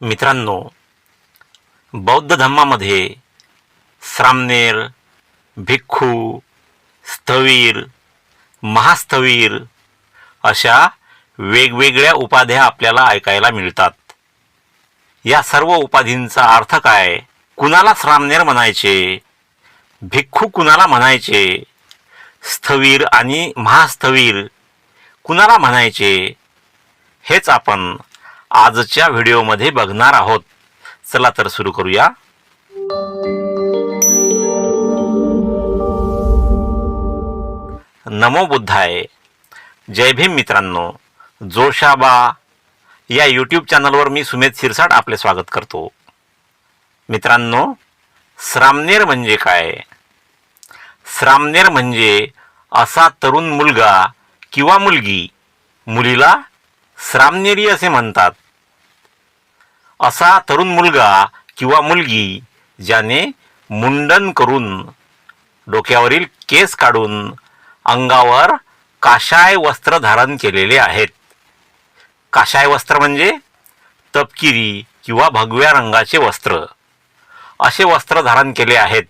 मित्रांनो बौद्ध धम्मामध्ये श्रामनेर भिक्खू स्थवीर महास्थवीर अशा वेगवेगळ्या उपाध्या आपल्याला ऐकायला मिळतात. या सर्व उपाधींचा अर्थ काय? कुणाला श्रामनेर म्हणायचे? भिक्खू कुणाला म्हणायचे? स्थवीर आणि महास्थवीर कुणाला म्हणायचे? हेच आपण आजच्या व्हिडिओमध्ये बघणार आहोत. चला तर सुरू करूया. नमो बुद्धाय. जय भीम मित्रांनो. जोशाबा या यूट्यूब चॅनलवर मी सुमेध शिरसाट आपले स्वागत करतो. मित्रांनो श्रामनेर म्हणजे काय? श्रामनेर म्हणजे असा तरुण मुलगा किंवा मुलगी. मुलीला श्रामनेरी असे म्हणतात. असा तरुण मुलगा किंवा मुलगी ज्याने मुंडन करून डोक्यावरील केस काढून अंगावर काशाय वस्त्र धारण केलेले आहेत. काशाय वस्त्र म्हणजे तपकिरी किंवा भगव्या रंगाचे वस्त्र. असे वस्त्र धारण केले आहेत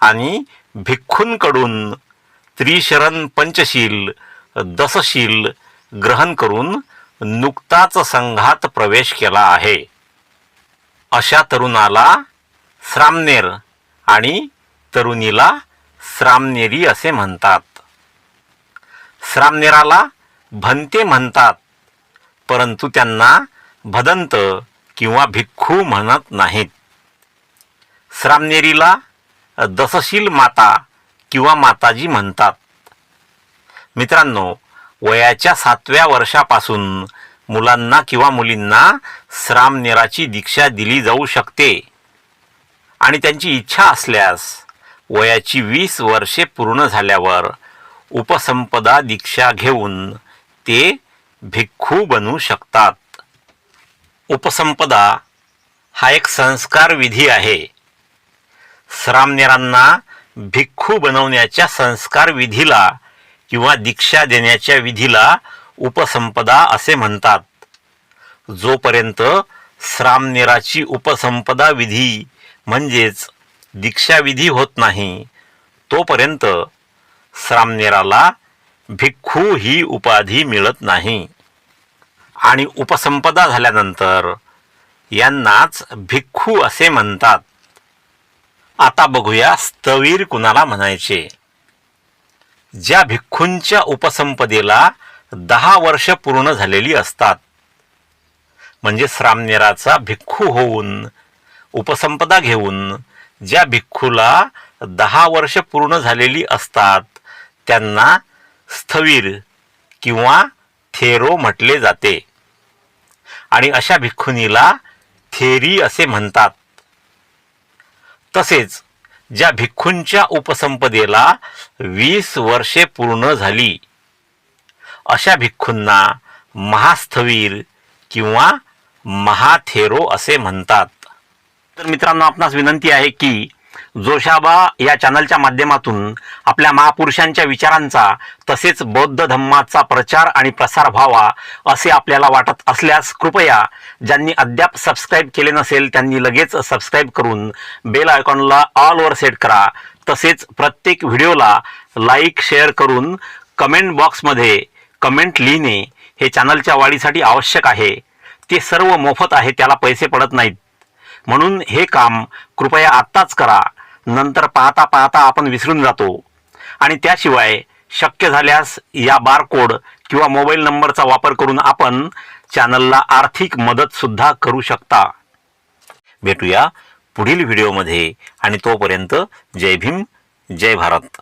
आणि भिक्खूंकडून त्रिशरण पंचशील दसशील ग्रहण करून नुकताच संघात प्रवेश केला आहे. अशा तरुणाला श्रामनेर आणि तरुणीला श्रामनेरी असे म्हणतात. श्रामनेराला भंते म्हणतात परंतु त्यांना भदंत किंवा भिक्खू म्हणत नाहीत. श्रामनेरीला दसशील माता किंवा माताजी म्हणतात. मित्रांनो वयाच्या सातव्या वर्षापासून मुलांना किंवा मुलींना श्रामनेराची दीक्षा दिली जाऊ शकते. आणि त्यांची इच्छा असल्यास वयाची वीस वर्षे पूर्ण झाल्यावर उपसंपदा दीक्षा घेऊन ते भिक्खू बनू शकतात. उपसंपदा हा एक संस्कार विधी आहे. श्रामनेरांना भिक्खू बनवण्याच्या संस्कार विधीला किंवा दीक्षा देण्याच्या विधीला उपसंपदा असे म्हणतात. जोपर्यंत श्रामनेराची उपसंपदा विधी म्हणजेच दीक्षाविधी होत नाही तोपर्यंत श्रामनेराला भिक्खू ही उपाधी मिळत नाही. आणि उपसंपदा झाल्यानंतर यांनाच भिक्खू असे म्हणतात. आता बघूया स्थवीर कुणाला म्हणायचे. ज्या भिक्खूंच्या उपसंपदेला दहा वर्ष पूर्ण झालेली असतात. म्हणजे श्रामनेराचा भिक्खू होऊन उपसंपदा घेऊन ज्या भिक्खूला दहा वर्ष पूर्ण झालेली असतात त्यांना स्थवीर किंवा थेरो म्हटले जाते. आणि अशा भिक्खुनीला थेरी असे म्हणतात. तसेच ज्या भिक्खूंच्या उपसंपदेला वीस वर्षे पूर्ण झाली अशा भिक्खूंना महास्थवीर किंवा महाथेरो असे म्हणतात. तर मित्रांनो आपणास विनंती आहे की जोशाबा या चॅनलच्या माध्यमातून आपल्या महापुरुषांच्या विचारांचा तसेच बौद्ध धम्माचा प्रचार आणि प्रसार व्हावा असे आपल्याला वाटत असल्यास कृपया ज्यांनी अद्याप सबस्क्राईब केले नसेल त्यांनी लगेच सबस्क्राईब करून बेल आयकॉनला ऑलवर सेट करा. तसेच प्रत्येक व्हिडिओला लाईक शेअर करून कमेंट बॉक्समध्ये कमेंट लिहिणे हे चॅनलच्या वाढीसाठी आवश्यक आहे. ते सर्व मोफत आहे त्याला पैसे पडत नाहीत. म्हणून हे काम कृपया आत्ताच करा. नंतर पाहता पाहता आपण विसरून जातो. आणि त्याशिवाय शक्य झाल्यास या बारकोड किंवा मोबाईल नंबरचा वापर करून आपण चॅनलला आर्थिक मदतसुद्धा करू शकता. भेटूया पुढील व्हिडिओमध्ये आणि तोपर्यंत जय भीम जय भारत.